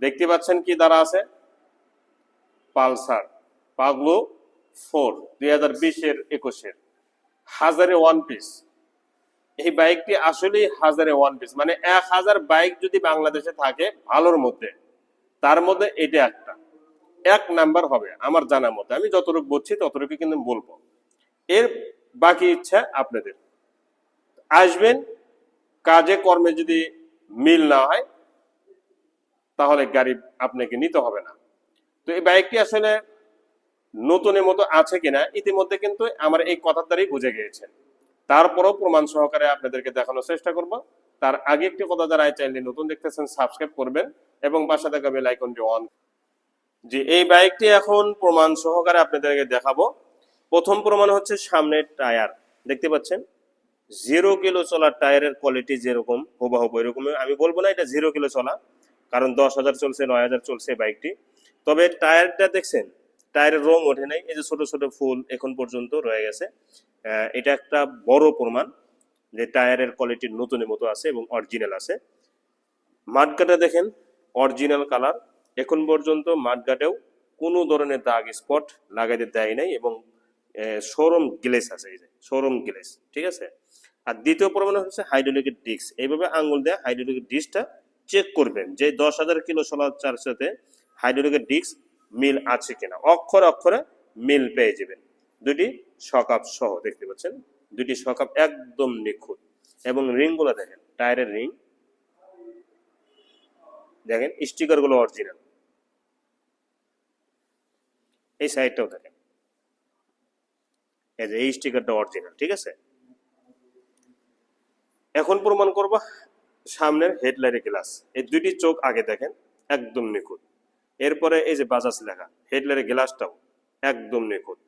দেখতে পাচ্ছেন কি দ্বারা আছে? পালসার। পাগলো ফোর, দুই হাজার বিশের একুশের। হাজারে ওয়ান পিস। এই বাইকটি আসলেই হাজারে ওয়ান পিস। মানে এক হাজার বাইক যদি বাংলাদেশে থাকে ভালোর মধ্যে, তার মধ্যে এটা একটা। এক নাম্বার হবে আমার জানা মতে। আমি যতটুকু বলছি ততটুকু কিন্তু বলব। এর বাকি ইচ্ছা আপনাদের। আসবেন, কাজে, কর্মে যদি মিল না হয়, তাহলে গাড়ি আপনাকে নিতে হবে না। তো এই বাইকটি আসলে নতুনের মতো আছে কিনা, ইতিমধ্যে কিন্তু আমার এই কথার দ্বারাই বুঝে গিয়েছেন তারপরও প্রমাণ সহকারে আপনাদেরকে দেখানোর চেষ্টা করব। তার আগে একটি কথা যারা চাইলে নতুন দেখতেছেন সাবস্ক্রাইব করবেন এবং পাশে থাকা বেল আইকনটি অন যে এই বাইকটি এখন প্রমাণ সহকারে আপনাদেরকে দেখাবো। প্রথম প্রমাণ হচ্ছে সামনের টায়ার। দেখতে পাচ্ছেন? জিরো কিলো চলার টায়ারের কোয়ালিটি যেরকম হুবাহুব এরকম আমি বলব না এটা জিরো কিলো চলা, কারণ দশ হাজার চলছে, নয় হাজার চলছে বাইকটি তবে টায়ারটা দেখছেন, টায়ারের রং ওঠে নাই, এই যে ছোট ছোট ফুল এখন পর্যন্ত রয়ে গেছে। এটা একটা বড় প্রমাণ যে টায়ারের কোয়ালিটি নতুনের মতো আছে এবং অরিজিনাল আছে। মাঠগাটা দেখেন অরিজিনাল কালার এখন পর্যন্ত মাঠগাটেও কোনো ধরনের দাগ স্পট লাগাইতে দেয় নাই এবং শোরুম গ্লেস আছে, এই যে শোরুম গ্লেস, ঠিক আছে? আর দ্বিতীয় প্রমাণ হচ্ছে হাইড্রোলিকের ডিস্ক। এইভাবে আঙ্গুল দিয়ে হাইড্রোলিকের ডিস্কটা চেক করবেন যে দশ হাজার কিলো সোলার চার সাথে হাইড্রোলিকের ডিস্ক মিল আছে কিনা। অক্ষরে অক্ষরে মিল পেয়ে যাবেন। দুটি সকাপ সহ, দেখতে পাচ্ছেন? দুটি সকাপ একদম নিখুঁত। এবং রিংগুলো দেখেন, টায়ারের রিং। দেখেন স্টিকারগুলো অরিজিনাল এই সাইডটাও দেখেন। এই এই স্টিকারটা অরিজিনাল ঠিক আছে? এখন প্রমাণ করব সামনের হেডলাইটের গ্লাস এই দুইটি চোখ আগে দেখেন, একদম নিখুঁত। এরপরে এই যে বাজাজ লেখা হেডলাইটের গ্লাসটাও একদম নিখুঁত।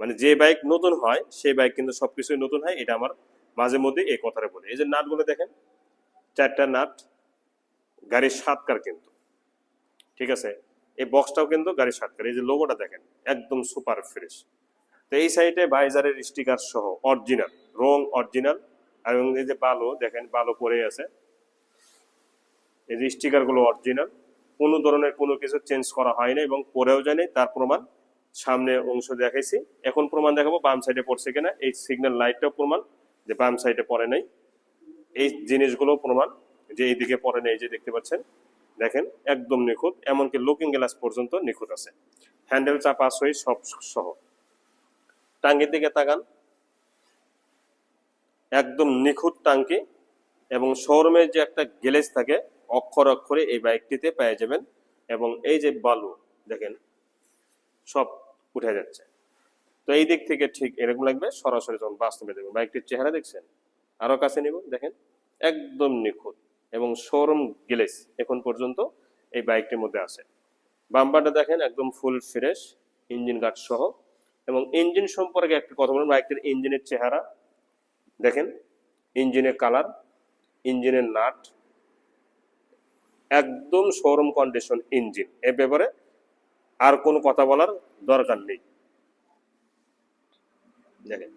মানে যে বাইক নতুন হয়, সেই বাইক কিন্তু সবকিছুই নতুন হয়, এটা আমার মাঝে মধ্যে এই কথাটা বলে। এই যে নাটগুলো দেখেন, চারটা নাট, গাড়ির সাতকার কিন্তু, ঠিক আছে? এই বক্সটাও কিন্তু গাড়ির সাতকার এই যে লোগোটা দেখেন, একদম সুপার ফ্রেশ তো এই সাইডে ভাইজারের স্টিকার সহ অরিজিনাল রং অরিজিনাল এবং এই যে বালো, দেখেন বালো পরে আছে। এই যে স্টিকারগুলো অরিজিনাল কোনো ধরনের কোনো কিছু চেঞ্জ করা হয় না এবং পরেও যায়নি তার প্রমাণ সামনে অংশ দেখাইছি। এখন প্রমাণ দেখাবো বাম সাইডে পড়ছে কিনা। এই সিগন্যাল লাইটটাও প্রমাণ যে বাম সাইডে পড়ে নাই। এই জিনিসগুলো প্রমাণ যে এইদিকে পড়ে নেই যে দেখতে পাচ্ছেন। দেখেন, একদম নিখুঁত, এমনকি লুকিং গ্লাস পর্যন্ত নিখুঁত আছে। হ্যান্ডেল চাপা সই সব সহ। টাঙ্গির দিকে তাকান। একদম নিখুঁত টাঙ্কি এবং শোরুমে যে একটা গ্লেজ থাকে, অক্ষর অক্ষরে এই বাইকটিতে পেয়ে যাবেন এবং এই যে বালু, দেখেন, সব উঠে যাচ্ছে। তো এই দিক থেকে ঠিক এরকম লাগবে, সরাসরি যখন বাস্তবে দেখবেন। বাইকটির চেহারা দেখছেন? আরও কাছে নিব, দেখেন, একদম নিখুঁত এবং শোরুম গ্লেস এখন পর্যন্ত এই বাইকটির মধ্যে আছে। বাম্পারটা দেখেন, একদম ফুল ফ্রেশ, ইঞ্জিন গার্ড সহ। এবং ইঞ্জিন সম্পর্কে একটা কথা বলুন বাইকটির ইঞ্জিনের চেহারা, দেখেন ইঞ্জিনের কালার ইঞ্জিনের নাট, একদম শোরুম কন্ডিশন ইঞ্জিন এ ব্যাপারে আর কোনো কথা বলার দরকার নেই। দেখেন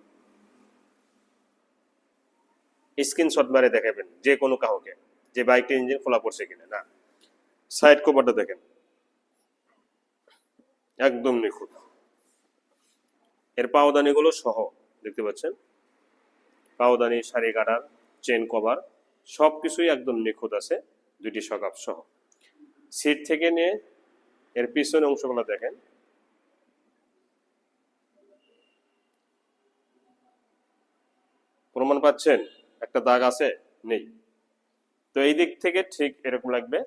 স্ক্রিনশট মারে দেখাবেন যে কোনো কাউকে, যে বাইকটা ইঞ্জিন খোলা পড়ছে কিনা, না। সাইড কভারটা দেখেন, একদম নিখুঁত। এর পাওদানিগুলো সহ, দেখতে পাচ্ছেন? পাওদানি, শাড়ি কাটার চেন কভার সব কিছুই একদম নিখুঁত আছে দুটি সকাপ সহ। সিট থেকে নিয়ে এর পিছনে অংশগুলো দেখেন। প্রমাণ পাচ্ছেন? একটা দাগ আছে? নেই। তো এই দিক থেকে ঠিক এরকম লাগবে,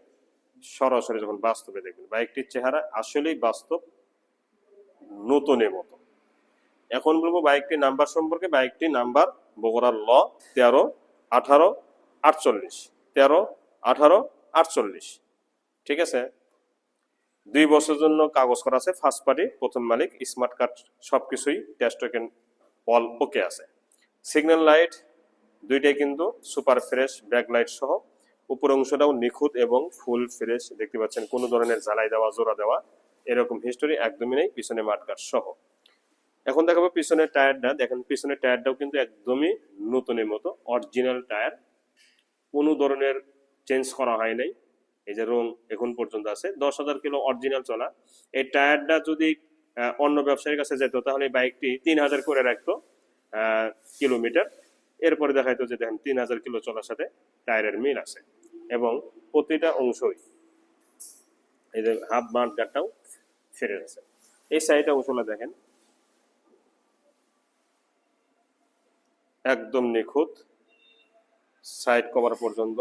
সরাসরি যখন বাস্তবে দেখবেন বাইকটির চেহারা আসলেই বাস্তব, নতুনের মতো। এখন বলব বাইকটির নাম্বার সম্পর্কে বাইকটি নাম্বার বগুড়ার ল তেরো আঠারো আটচল্লিশ, তেরো আঠারো আটচল্লিশ। ঠিক আছে? দুই বছরের জন্য কাগজ করা আছে ফার্স্ট পার্টি প্রথম মালিক স্মার্ট কার্ড সব কিছুই টেস্ট অল ওকে আছে। সিগন্যাল লাইট দুইটাই কিন্তু সুপার ফ্রেশ ব্যাক লাইট সহ। উপর অংশটাও নিখুঁত এবং ফুল ফ্রেশ দেখতে পাচ্ছেন কোনো ধরনের জ্বালাই দেওয়া, জোড়া দেওয়া, এরকম হিস্টোরি একদমই নেই, পিছনে মাঠগাট সহ। এখন দেখাবো পিছনের টায়ারটা। দেখেন, পিছনের টায়ারটাও কিন্তু একদমই নতুনের মতো অরিজিনাল টায়ার। কোনো ধরনের চেঞ্জ করা হয় নাই। এই যে রং এখন পর্যন্ত আছে। দশ হাজার কিলো অরিজিনাল চলা। এই টায়ারটা যদি অন্য ব্যবসায়ীর কাছে যেত, তাহলে বাইকটি তিন হাজার করে রাখতো কিলোমিটার এরপরে দেখাইতো যে, দেখেন, তিন হাজার কিলো চলার সাথে টায়ারের মিল আছে। এবং প্রতিটা অংশই এই যে হাফ বাঁধ গাটটাও ফিরে আছে এই সাইড অংশগুলো দেখেন। একদম নিখুঁত সাইড কভার পর্যন্ত।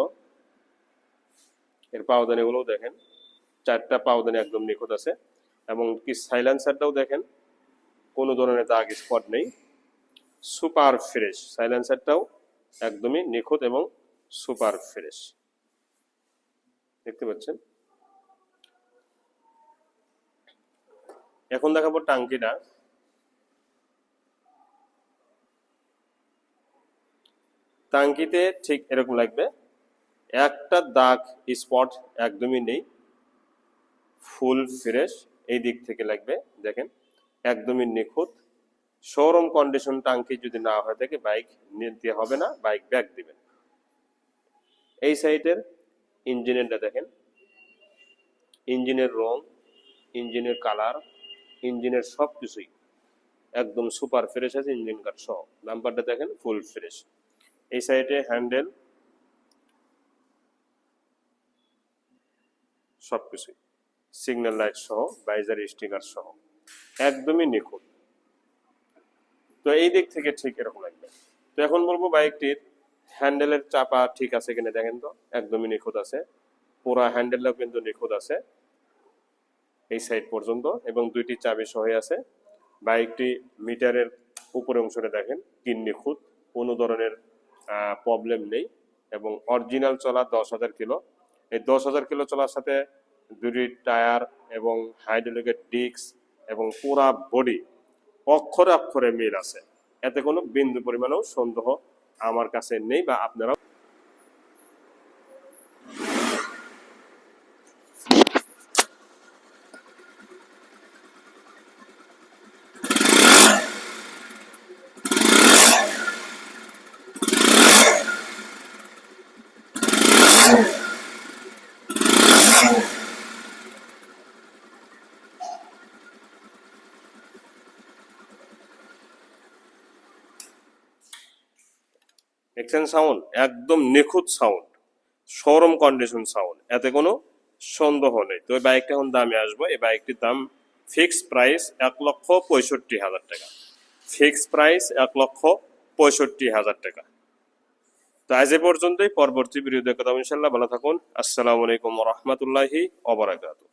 এর পাওদানিগুলোও দেখেন, চারটা পাওদানি একদম নিখুঁত আছে। এবং কি সাইলেন্সারটাও দেখেন, কোনো ধরনের দাগ স্পট নেই। সুপার ফ্রেশ সাইলেন্সারটাও একদমই নিখুঁত এবং সুপার ফ্রেশ দেখতে পাচ্ছেন? এখন দেখাবো টাঙ্কিটা। টাঙ্কিতে ঠিক এরকম লাগবে। একটা দাগ স্পট একদমই নেই। ফুল ফ্রেশ এই দিক থেকে লাগবে, দেখেন। একদমই নিখুঁত। শোরুম কন্ডিশন টাঙ্কি যদি না হয়ে থাকে বাইক নিতে হবে না বাইক ব্যাক দিবেন। এই সাইডের ইঞ্জিনেরটা দেখেন। ইঞ্জিনের রং ইঞ্জিনের কালার ইঞ্জিনের সব কিছুই একদম সুপার ফ্রেশ আছে ইঞ্জিন কার্ড সহ। নাম্বারটা দেখেন ফুল ফ্রেশ এই সাইডে হ্যান্ডেল, সবকিছুই। সিগন্যাল লাইট সহ, বাইজার, স্টিকার সহ। একদমই নিখুঁত। তো এই দিক থেকে ঠিক এরকম লাগবে। তো এখন বলব বাইকটির হ্যান্ডেলের চাপা ঠিক আছে কিনা দেখেন তো, একদমই নিখুঁত আছে। পুরা হ্যান্ডেলটাও কিন্তু নিখুঁত আছে এই সাইড পর্যন্ত এবং দুইটি চাবি সহ আছে। বাইকটি মিটারের উপরে অংশটা দেখেন তিন নিখুঁত। কোনো ধরনের প্রবলেম নেই এবং অরিজিনাল চলা দশ হাজার কিলো এই দশ হাজার কিলো চলার সাথে দুটি টায়ার এবং হাইড্রোলিকের ডিস্ক এবং পুরা বডি অক্ষরে অক্ষরে মিল আছে। এতে কোনো বিন্দু পরিমাণেও সন্দেহ আমার কাছে নেই বা আপনারাও দেখছেন সাউন্ড একদম নিখুঁত সাউন্ড শোরুম কন্ডিশন সাউন্ড এতে কোনো সন্দেহ নেই। তো এই বাইকটা এখন দামে আসব। এই বাইকটির দাম ফিক্স প্রাইস এক লক্ষ পঁয়ষট্টি হাজার টাকা। ফিক্স প্রাইস এক লক্ষ পঁয়ষট্টি হাজার টাকা। তো আজ এ পর্যন্তই। পরবর্তী ভিডিও দেখা ইনশাল্লাহ ভালো থাকুন। আসসালামু আলাইকুম রহমতুল্লাহি অবরাকাতু